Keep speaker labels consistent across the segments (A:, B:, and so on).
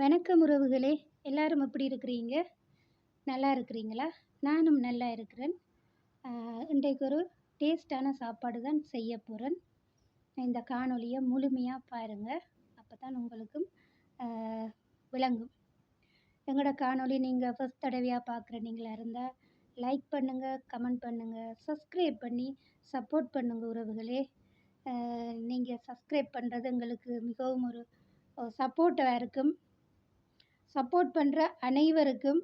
A: வணக்கம் உறவுகளே. எல்லாரும் எப்படி இருக்கிறீங்க? நல்லா இருக்கிறீங்களா? நானும் நல்லா இருக்கிறேன். இன்றைக்கு ஒரு டேஸ்டான சாப்பாடு தான் செய்ய போகிறேன் இந்த காணொலியை முழுமையாக பாருங்கள் அப்போ தான் உங்களுக்கும் விளங்கும். எங்களோட காணொளி நீங்கள் ஃபஸ்ட் தடவையாக பார்க்குற நீங்களாக இருந்தால் லைக் பண்ணுங்கள் கமெண்ட் பண்ணுங்கள் சப்ஸ்கிரைப் பண்ணி சப்போர்ட் பண்ணுங்கள் உறவுகளே. நீங்கள் சப்ஸ்கிரைப் பண்ணுறது எங்களுக்கு மிகவும் ஒரு சப்போர்ட்டாக இருக்கும். சப்போர்ட் பண்ணுற அனைவருக்கும்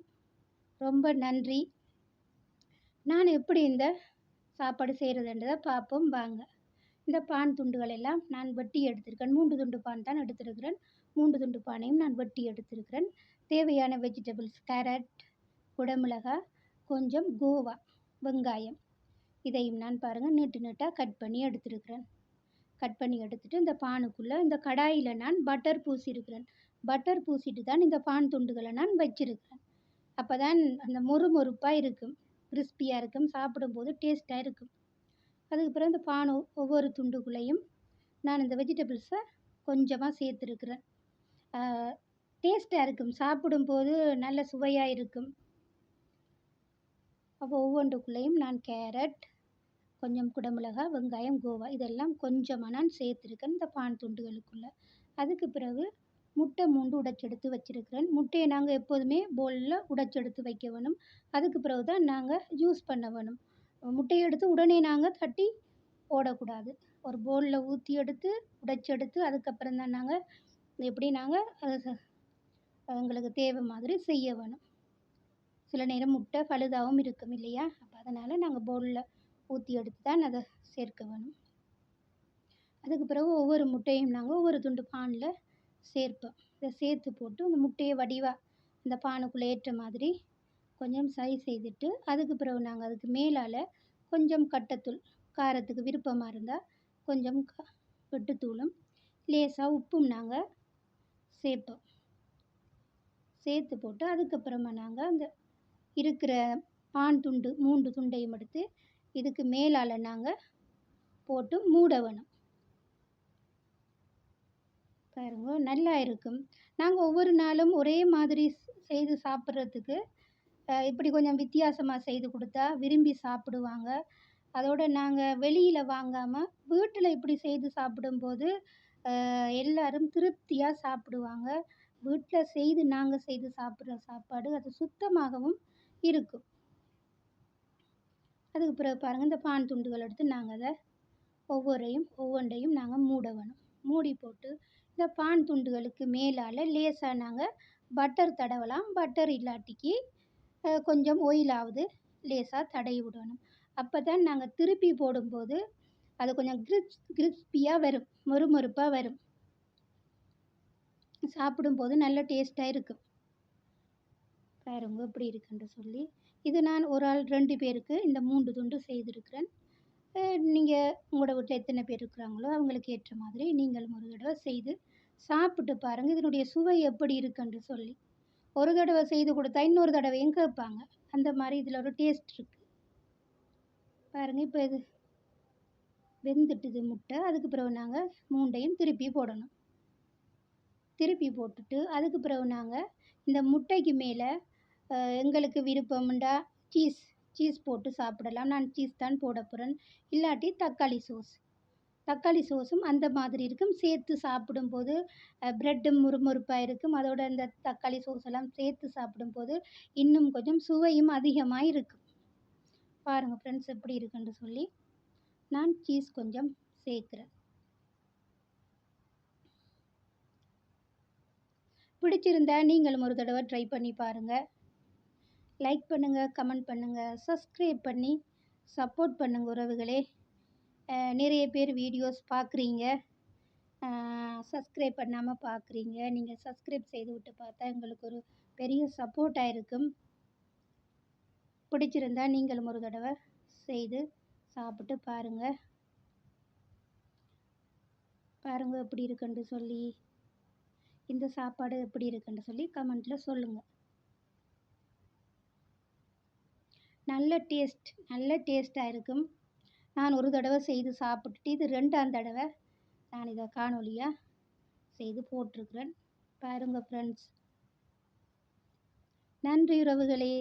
A: ரொம்ப நன்றி. நான் எப்படி இந்த சாப்பாடு செய்கிறதுன்றதை பார்ப்போம் வாங்க. இந்த பான் துண்டுகள் எல்லாம் நான் வெட்டி எடுத்திருக்கேன். மூன்று துண்டு பான் தான் எடுத்திருக்கிறேன். மூன்று துண்டு பானையும் நான் வெட்டி எடுத்திருக்கிறேன். தேவையான வெஜிடபிள்ஸ் கேரட் குடமிளகா கொஞ்சம் கோவா வெங்காயம். இதையும் நான் பாருங்கள் நீட்டு நீட்டாக கட் பண்ணி எடுத்திருக்கிறேன். கட் பண்ணி எடுத்துகிட்டு இந்த பானுக்குள்ளே இந்த கடாயில் நான் பட்டர் பூசியிருக்கிறேன் பட்டர் பூசிட்டு தான் இந்த பான் துண்டுகளை நான் வச்சுருக்கிறேன் அப்போ தான் அந்த மொறு மொறுப்பாக இருக்கும். கிறிஸ்பியாக இருக்கும். சாப்பிடும்போது டேஸ்ட்டாக இருக்கும். அதுக்கு பிறகு இந்த பான் ஒவ்வொரு துண்டுக்குள்ளேயும் நான் இந்த வெஜிடபிள்ஸை கொஞ்சமாக சேர்த்துருக்குறேன். டேஸ்ட்டாக இருக்கும். சாப்பிடும்போது நல்ல சுவையாக இருக்கும். அப்போ ஒவ்வொன்றுக்குள்ளேயும் நான் கேரட் கொஞ்சம் குடமிளகாய் வெங்காயம் கோவா இதெல்லாம் கொஞ்சமாக நான் சேர்த்துருக்கேன் இந்த பான் துண்டுகளுக்குள்ளே. அதுக்கு பிறகு முட்டை மூண்டு உடைச்செடுத்து வச்சுருக்கிறேன். முட்டையை நாங்கள் எப்போதுமே பவுலில் உடைச்செடுத்து வைக்க வேணும். அதுக்கு பிறகு தான் நாங்கள் யூஸ் பண்ண வேணும். முட்டையை எடுத்து உடனே நாங்கள் தட்டி போடக்கூடாது. ஒரு பவுலில் ஊற்றி எடுத்து உடைச்செடுத்து அதுக்கப்புறம் தான் நாங்கள் எப்படி நாங்கள் அதை எங்களுக்கு தேவை மாதிரி செய்ய வேணும். சில நேரம் முட்டை பழுதாகவும் இருக்கும் இல்லையா? அப்போ அதனால் நாங்கள் பவுலில் ஊற்றி எடுத்து தான் அதை சேர்க்க வேணும். அதுக்கு பிறகு ஒவ்வொரு முட்டையும் நாங்கள் ஒவ்வொரு துண்டு பானில் சேர்ப்போம் இதை சேர்த்து போட்டு அந்த முட்டையை வடிவாக அந்த பானுக்குள்ளே ஏற்ற மாதிரி கொஞ்சம் சரி செய்துட்டு அதுக்கு பிறகு நாங்கள் அதுக்கு மேலால் கொஞ்சம் கட்டத்தூள் காரத்துக்கு விருப்பமாக இருந்தால் கொஞ்சம் க வெட்டுத்தூளும் லேசாக உப்பும் நாங்கள் சேர்ப்போம். சேர்த்து போட்டு அதுக்கப்புறமா நாங்கள் அந்த இருக்கிற பான் துண்டு மூன்று துண்டையும் எடுத்து இதுக்கு மேலால் நாங்கள் போட்டு மூட வேணும். பாருங்க நல்லா இருக்கும். நாங்கள் ஒவ்வொரு நாளும் ஒரே மாதிரி செய்து சாப்பிட்றதுக்கு இப்படி கொஞ்சம் வித்தியாசமாக செய்து கொடுத்தா விரும்பி சாப்பிடுவாங்க. அதோடு நாங்கள் வெளியில் வாங்காமல் வீட்டில் இப்படி செய்து சாப்பிடும்போது எல்லோரும் திருப்தியாக சாப்பிடுவாங்க. வீட்டில் செய்து நாங்கள் செய்து சாப்பிட்ற சாப்பாடு அது சுத்தமாகவும் இருக்கும். அதுக்கு பிறகு பாருங்கள் இந்த பான் துண்டுகள் எடுத்து நாங்கள் அதை ஒவ்வொரையும் ஒவ்வொன்றையும் நாங்கள் மூட வேணும் மூடி போட்டு இந்த பான் துண்டுகளுக்கு மேலால் லேசாக நாங்கள் பட்டர் தடவலாம். பட்டர் இல்லாட்டிக்கு கொஞ்சம் ஒயிலாவது லேசாக தடவி விடணும். அப்போ தான் நாங்கள் திருப்பி போடும்போது அது கொஞ்சம் கிரிப்ஸ் கிரிஸ்பியாக வரும். மொறுமொறுப்பாக வரும். சாப்பிடும்போது நல்ல டேஸ்ட்டாக இருக்கும். பாருங்க எப்படி இருக்குன்னு சொல்லி. இது நான் ஒரு ஆள் ரெண்டு பேருக்கு இந்த மூன்று துண்டு செய்திருக்கிறேன். நீங்கள் உங்களோட வீட்டில் எத்தனை பேர் இருக்கிறாங்களோ அவங்களுக்கு ஏற்ற மாதிரி நீங்களும் ஒரு தடவை செய்து சாப்பிட்டு பாருங்கள் இதனுடைய சுவை எப்படி இருக்குன்னு சொல்லி. ஒரு தடவை செய்து கொடுத்தா இன்னொரு தடவையும் கேட்பாங்க. அந்த மாதிரி இதில் ஒரு டேஸ்ட் இருக்குது பாருங்கள் இப்போ இது வெந்துட்டுது முட்டை. அதுக்கு பிறகு நாங்கள் மூண்டையும் திருப்பி போடணும். திருப்பி போட்டுட்டு அதுக்கு பிறகு நாங்கள் இந்த முட்டைக்கு மேலே எங்களுக்கு விருப்பம்ண்டா சீஸ் சீஸ் போட்டு சாப்பிடலாம். நான் சீஸ் தான் போட போகிறேன் இல்லாட்டி தக்காளி சோஸ் தக்காளி சோஸும் அந்த மாதிரி இருக்கும். சேர்த்து சாப்பிடும்போது ப்ரெட்டும் முறுமுறுப்பாக இருக்கும். அதோட இந்த தக்காளி சோஸ் எல்லாம் சேர்த்து சாப்பிடும்போது இன்னும் கொஞ்சம் சுவையும் அதிகமாக இருக்கும். பாருங்கள் ஃப்ரெண்ட்ஸ் எப்படி இருக்குன்னு சொல்லி. நான் சீஸ் கொஞ்சம் சேர்க்குறேன். பிடிச்சிருந்தா நீங்களும் ஒரு தடவை ட்ரை பண்ணி பாருங்கள் லைக் பண்ணுங்கள் கமெண்ட் பண்ணுங்கள் சப்ஸ்கிரைப் பண்ணி சப்போர்ட் பண்ணுங்கள் உறவுகளே. நிறைய பேர் வீடியோஸ் பார்க்குறீங்க சப்ஸ்கிரைப் பண்ணாமல் பார்க்குறீங்க நீங்கள் சப்ஸ்கிரைப் செய்து விட்டு பார்த்தா எங்களுக்கு ஒரு பெரிய சப்போர்ட்டாக இருக்கும். பிடிச்சிருந்தா நீங்களும் ஒரு தடவை செய்து சாப்பிட்டு பாருங்கள் பாருங்கள் எப்படி இருக்குன்னு சொல்லி இந்த சாப்பாடு எப்படி இருக்குன்னு சொல்லி கமெண்ட்டில் சொல்லுங்கள் நல்ல டேஸ்ட் நல்ல டேஸ்ட்டாக இருக்கும். நான் ஒரு தடவை செய்து சாப்பிட்டுட்டு இது ரெண்டாம் தடவை நான் இதை காணொலியாக செய்து போட்டிருக்கிறேன். பாருங்கள் ஃப்ரெண்ட்ஸ் நன்றி உறவுகளே.